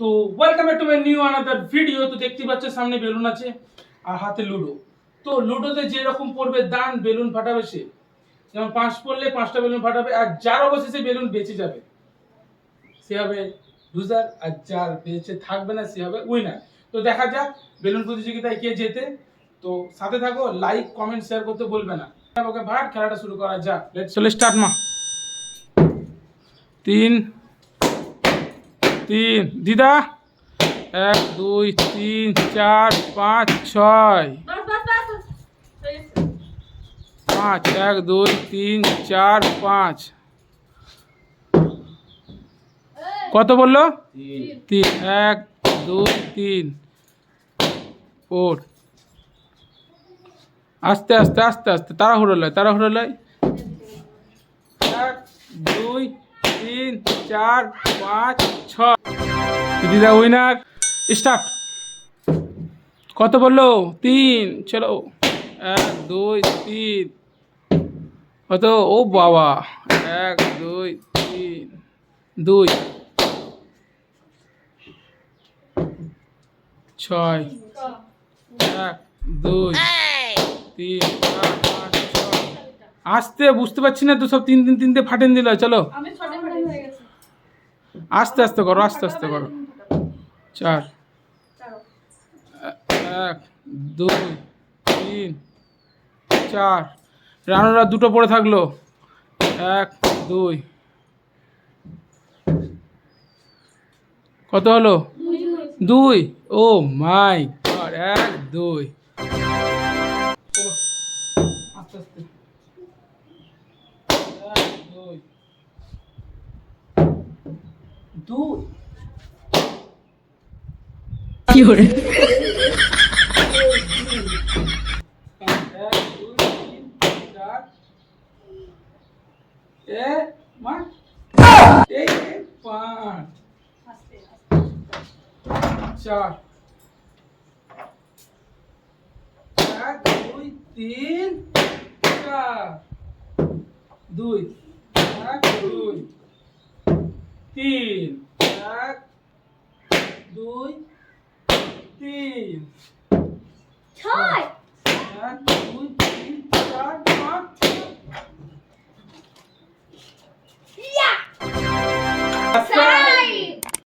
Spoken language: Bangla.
তো welcome to my new another video তো দেখতে পাচ্ছ, সামনে বেলুন আছে আর হাতে লুডো। তো লুডোতে যেরকম পড়বে, দান বেলুন ফাটাবে সে। যেমন পাঁচ পড়লে পাঁচটা বেলুন ফাটাবে, আর যার অবশেষে বেলুন বেঁচে যাবে, সে হবে লুজার আর যার বেঁচে থাকবে না, সে হবে উইনার তো দেখা যাক, বেলুন প্রতিযোগিতায় কে জেতে। তো সাথে থাকো লাইক কমেন্ট শেয়ার করতে বলবে না। ওকে ভাট, খেলাটা শুরু করা যাক। চলে স্টার্ট মা। তিন তিন দিদা? এক দুই তিন চার পাঁচ ছয়। পাঁচ এক দুই তিন চার পাঁচ। কত বলল? তিন। এক দুই তিন। ফোর আস্তে আস্তে আস্তে আস্তে তাড়াহুড়ো লয় তাড়াহুড়ো লয়। এক দুই তিন, চার, পাঁচ ছয় দিদা উইনার স্টার্ট কত বলল? তিন, চলো। এক, দুই, তিন। কত? ও বাবা। এক, দুই, তিন, দুই। ছয়। এক, দুই, তিন আসতে বুঝতে পারছি না তো সব তিন তিন তিনটে ফাটেন দিল চলো। আস্তে আস্তে করো আস্তে আস্তে করো। চার। এক দুই তিন চার। রানুরা দুটো পড়ে থাকল। এক দুই। কত হলো? দুই। ও মাই গড এক দুই। আস্তে আস্তে। দুই। আস্তে, আস্তে। চার। এক দুই তিন চার। দুই। এক দুই তিন এক দুই তিন ছয়।